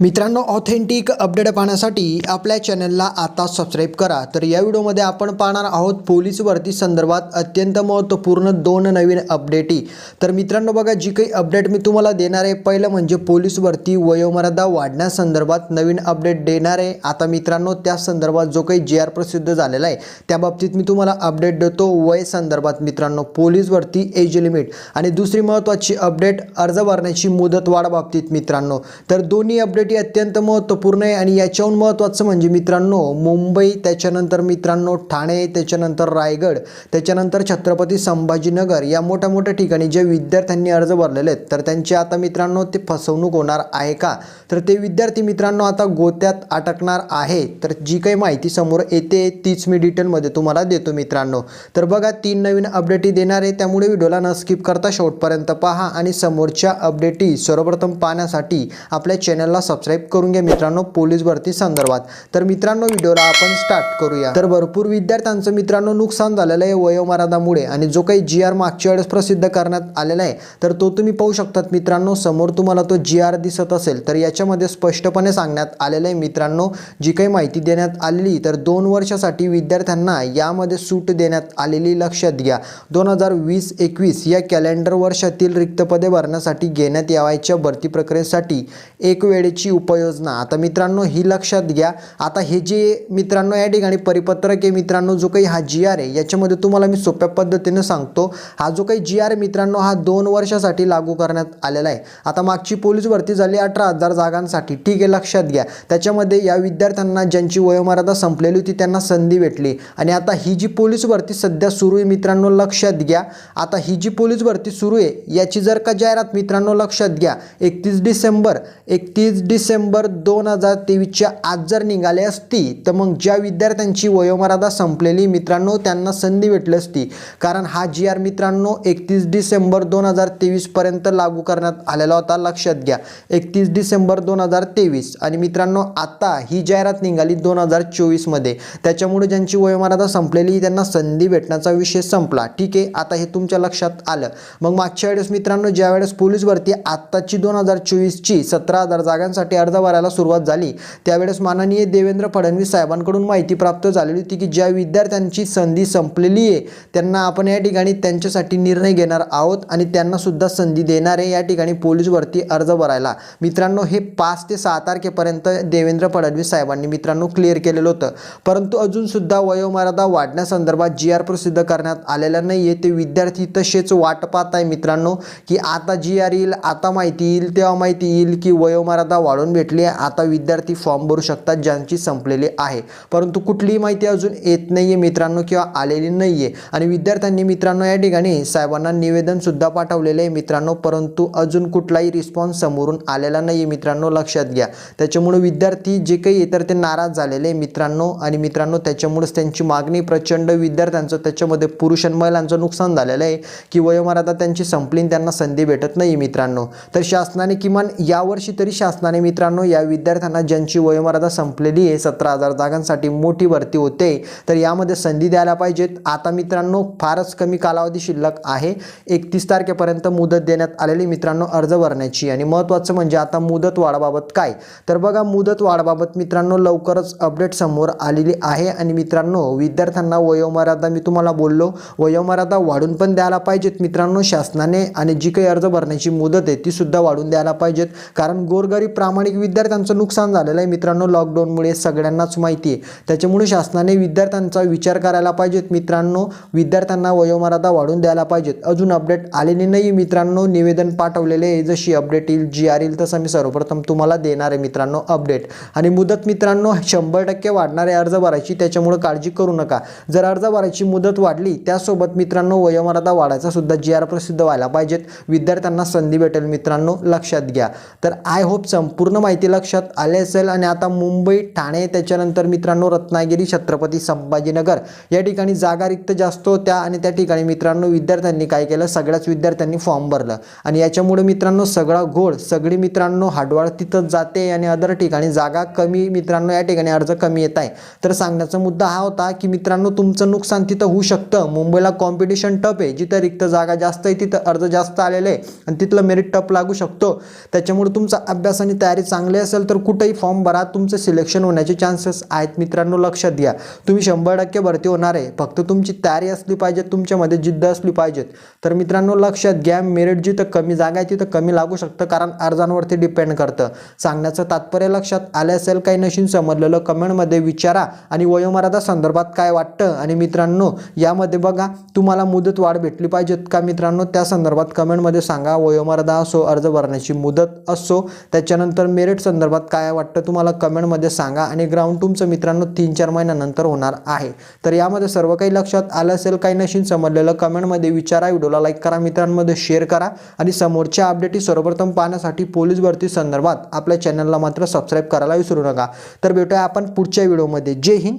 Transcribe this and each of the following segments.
मित्रांनो authentic update पाहण्यासाठी आपल्या चॅनलला आता सबस्क्राईब करा. तर या व्हिडिओमध्ये आपण पाहणार आहोत पोलीस भरती संदर्भात अत्यंत महत्त्वपूर्ण दोन नवीन अपडेटी तर मित्रांनो बघा जी काही अपडेट मी तुम्हाला देणार आहे पहिलं म्हणजे पोलीस भरती वयोमर्यादा वाढण्यासंदर्भात नवीन अपडेट देणार आहे. आता मित्रांनो त्या संदर्भात जो काही जी आर प्रसिद्ध झालेला आहे त्या बाबतीत मी तुम्हाला अपडेट देतो. वय संदर्भात मित्रांनो पोलीस भरती एज लिमिट आणि दुसरी महत्त्वाची अपडेट अर्ज भरण्याची मुदत वाढ बाबतीत मित्रांनो. तर दोन्ही अपडेट ही अत्यंत महत्त्वपूर्ण आहे आणि याच्याहून महत्त्वाचं म्हणजे मित्रांनो मुंबई त्याच्यानंतर मित्रांनो ठाणे त्याच्यानंतर रायगड त्याच्यानंतर छत्रपती संभाजीनगर या मोठ्या मोठ्या ठिकाणी जे विद्यार्थ्यांनी अर्ज भरलेले आहेत तर त्यांची आता मित्रांनो ते फसवणूक होणार आहे का? तर ते विद्यार्थी मित्रांनो आता गोत्यात अटकणार आहे तर जी काही माहिती समोर येते तीच मी डिटेलमध्ये तुम्हाला देतो मित्रांनो. तर बघा तीन नवीन अपडेटी देणार आहे त्यामुळे व्हिडिओला न स्किप करता शेवटपर्यंत पहा आणि समोरच्या अपडेटी सर्वप्रथम पाहण्यासाठी आपल्या चॅनलला सबस्क्राईब करून घ्या मित्रांनो पोलीस भरती संदर्भात. तर मित्रांनो व्हिडिओला आपण स्टार्ट करूया. तर भरपूर विद्यार्थ्यांचं मित्रांनो नुकसान झालेलं आहे वयोमर्यादामुळे आणि जो काही जी आर मागच्या वेळेस प्रसिद्ध करण्यात आलेला आहे तर तो तुम्ही पाहू शकतात मित्रांनो. समोर तुम्हाला तो जी आर दिसत असेल तर याच्यामध्ये स्पष्टपणे सांगण्यात आलेलं आहे मित्रांनो. जी काही माहिती देण्यात आलेली तर दोन वर्षासाठी विद्यार्थ्यांना यामध्ये सूट देण्यात आलेली लक्षात घ्या. दोन हजार वीस एकवीस या कॅलेंडर वर्षातील रिक्त पदे भरण्यासाठी घेण्यात यावायच्या भरती प्रक्रियेसाठी एक वेळेची उपाययोजना. आता मित्रांनो ही लक्षात घ्या. आता हे जे मित्रांनो या ठिकाणी परिपत्रक आहे मित्रांनो जो काही हा जी आर आहे याच्यामध्ये तुम्हाला मी सोप्या पद्धतीनं सांगतो. हा जो काही जी आर मित्रांनो हा दोन वर्षासाठी लागू करण्यात आलेला आहे. आता मागची पोलीस भरती झाली अठरा हजार जागांसाठी. ठीक आहे लक्षात घ्या. त्याच्यामध्ये या विद्यार्थ्यांना ज्यांची वयोमर्यादा संपलेली होती त्यांना संधी भेटली. आणि आता ही जी पोलीस भरती सध्या सुरू आहे मित्रांनो लक्षात घ्या. आता ही जी पोलीस भरती सुरू आहे याची जर का जाहिरात मित्रांनो लक्षात घ्या. एकतीस डिसेंबर एकतीस डिसेंबर दोन हजार तेवीसच्या आज जर निघाले असती तर मग ज्या विद्यार्थ्यांची वयोमर्यादा संपलेली मित्रांनो त्यांना संधी भेटली असती. कारण हा जी आर मित्रांनो एकतीस डिसेंबर दोन हजार तेवीसपर्यंत लागू करण्यात आलेला होता. लक्षात घ्या एकतीस डिसेंबर दोन हजार तेवीस. आणि मित्रांनो आता ही जाहिरात निघाली दोन हजार चोवीसमध्ये. त्याच्यामुळे ज्यांची वयोमर्यादा संपलेली त्यांना संधी भेटण्याचा विषय संपला. ठीक आहे आता हे तुमच्या लक्षात आलं. मग मागच्या वेळेस मित्रांनो ज्या वेळेस पोलीस भरती आत्ताची दोन हजार चोवीसची सतरा हजार जागांसाठी अर्ज भरायला सुरुवात झाली. त्यावेळेस माननीय देवेंद्र फडणवीस साहेबांकडून माहिती प्राप्त झालेली होती की ज्या विद्यार्थ्यांची संधी संपलेली आहे त्यांना आपण या ठिकाणी त्यांच्यासाठी निर्णय घेणार आहोत आणि त्यांनासुद्धा संधी देणार आहे. या ठिकाणी पोलीस भरती अर्ज भरायला. मित्रांनो हे पाच ते सहा तारखेपर्यंत देवेंद्र फडणवीस साहेबांनी मित्रांनो क्लिअर केलेलं होतं. परंतु अजूनसुद्धा वयोमर्यादा वाढण्यासंदर्भात जी आर प्रसिद्ध करण्यात आलेल्या नाही आहे ते विद्यार्थी तसेच वाट पाहत आहे मित्रांनो की आता जी आर येईल आता माहिती येईल तेव्हा माहिती येईल की वयोमर्यादा वाढून भेटली आहे. आता विद्यार्थी फॉर्म भरू शकतात ज्यांची संपलेली आहे. परंतु कुठलीही माहिती अजून येत नाही आहे मित्रांनो किंवा आलेली नाही आहे आणि विद्यार्थ्यांनी मित्रांनो या ठिकाणी साहेबांना निवेदनसुद्धा पाठवलेलं आहे मित्रांनो. परंतु अजून कुठलाही रिस्पॉन्स समोरून आलेला नाही आहे मित्रांनो. लक्षात घ्या. त्याच्यामुळे विद्यार्थी जे काही येतात ते नाराज झालेले आहे मित्रांनो. आणि मित्रांनो त्याच्यामुळेच त्यांची मागणी प्रचंड विद्यार्थ्यांचं त्याच्यामध्ये पुरुष आणि महिलांचं नुकसान झालेलं आहे. की वयोमर्यादा त्यांची संपली आणि त्यांना संधी भेटत नाही मित्रांनो. तर शासनाने किमान यावर्षी तरी शासनाने मित्रांनो या विद्यार्थ्यांना ज्यांची वयोमर्यादा संपलेली आहे सतरा हजार जागांसाठी मोठी भरती होते तर यामध्ये संधी द्यायला पाहिजेत. आता मित्रांनो फारच कमी कालावधी शिल्लक आहे. एकतीस तारखेपर्यंत मुदत देण्यात आलेली मित्रांनो अर्ज भरण्याची. आणि महत्त्वाचं म्हणजे आता मुदत वाढबाबत काय? तर बघा मुदत वाढबाबत मित्रांनो लवकरच अपडेट समोर आलेली आहे. आणि मित्रांनो विद्यार्थ्यांना वयोमर्यादा मी तुम्हाला बोललो वयोमर्यादा वाढून पण द्यायला पाहिजेत मित्रांनो शासनाने. आणि जी काही अर्ज भरण्याची मुदत आहे ती सुद्धा वाढून द्यायला पाहिजेत. कारण गोरगरीब प्रामाणिक विद्यार्थ्यांचं नुकसान झालेलं आहे. मित्रांनो लॉकडाऊनमुळे सगळ्यांनाच माहिती आहे. त्याच्यामुळे शासनाने विद्यार्थ्यांचा विचार करायला पाहिजेत. मित्रांनो विद्यार्थ्यांना वयोमर्यादा वाढून द्यायला पाहिजेत. अजून अपडेट आलेली नाही मित्रांनो निवेदन पाठवलेले आहे. जशी अपडेट येईल जी आर येईल तसं मी सर्वप्रथम तुम्हाला देणार आहे मित्रांनो अपडेट आणि मुदत मित्रांनो शंभर टक्के वाढणारे अर्ज भरायची. त्याच्यामुळे काळजी करू नका. जर अर्ज भरायची मुदत वाढली त्यासोबत मित्रांनो वयोमर्यादा वाढायचा सुद्धा जी आर प्रसिद्ध व्हायला पाहिजेत. विद्यार्थ्यांना संधी भेटेल मित्रांनो लक्षात घ्या. तर आय होप संपूर्ण माहिती लक्षात आली असेल आणि आता मुंबई ठाणे त्याच्यानंतर मित्रांनो रत्नागिरी छत्रपती संभाजीनगर या ठिकाणी जागा रिक्त जास्त होत्या आणि त्या ठिकाणी मित्रांनो विद्यार्थ्यांनी काय केलं? सगळ्याच विद्यार्थ्यांनी फॉर्म भरलं. आणि याच्यामुळे मित्रांनो सगळा घोळ सगळी मित्रांनो हाडवाळ तिथंच जाते आणि अदर ठिकाणी जागा कमी मित्रांनो या ठिकाणी अर्ज कमी येत आहे. तर सांगण्याचा मुद्दा हा होता की मित्रांनो तुमचं नुकसान तिथं होऊ शकतं. मुंबईला कॉम्पिटिशन टप आहे. जिथं रिक्त जागा जास्त आहे तिथं अर्ज जास्त आलेले आहे. आणि तिथलं मेरिट टप लागू शकतो. त्याच्यामुळे तुमचा अभ्यास आणि तयारी चांगली असेल तर कुठेही फॉर्म भरा. तुमचं सिलेक्शन होण्याचे चान्सेस आहेत. मित्रांनो लक्षात घ्या तुम्ही शंभर टक्के भरती होणार आहे. फक्त तुमची तयारी असली पाहिजे तुमच्यामध्ये जिद्द असली पाहिजेत. तर मित्रांनो लक्षात घ्या मेरिट जिथं कमी जागा आहे तिथं कमी लागू शकतं कारण अर्जांवरती डिपेंड करतं. सांगण्याचं तात्पर्य लक्षात आले असेल काही नशीन समजलेलं कमेंटमध्ये विचारा आणि वयोमर्यादा संदर्भात काय वाटतं? आणि मित्रांनो यामध्ये बघा तुम्हाला मुदत वाढ भेटली पाहिजेत का मित्रांनो? त्या संदर्भात कमेंटमध्ये सांगा. वयोमर्यादा असो अर्ज भरण्याची मुदत असो त्याच्यानंतर मेरिट संदर्भात काय वाटतं तुम्हाला कमेंटमध्ये सांगा. आणि ग्राउंड तुमचं मित्रांनो तीन चार महिन्यानंतर होणार आहे. तर यामध्ये सर्व काही लक्षात आलं असेल काही नशीन समजलेलं कमेंटमध्ये विचारा व्हिडिओला लाईक करा मित्रांमध्ये शेअर करा. आणि समोरच्या अपडेटी सर्वप्रथम पाहण्यासाठी पोलीस भरती संदर्भात आपल्या चॅनलला मात्र सबस्क्राईब करायला विसरू नका. तर भेटूया आपण पुढच्या व्हिडिओमध्ये जय हिंद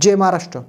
जय महाराष्ट्र.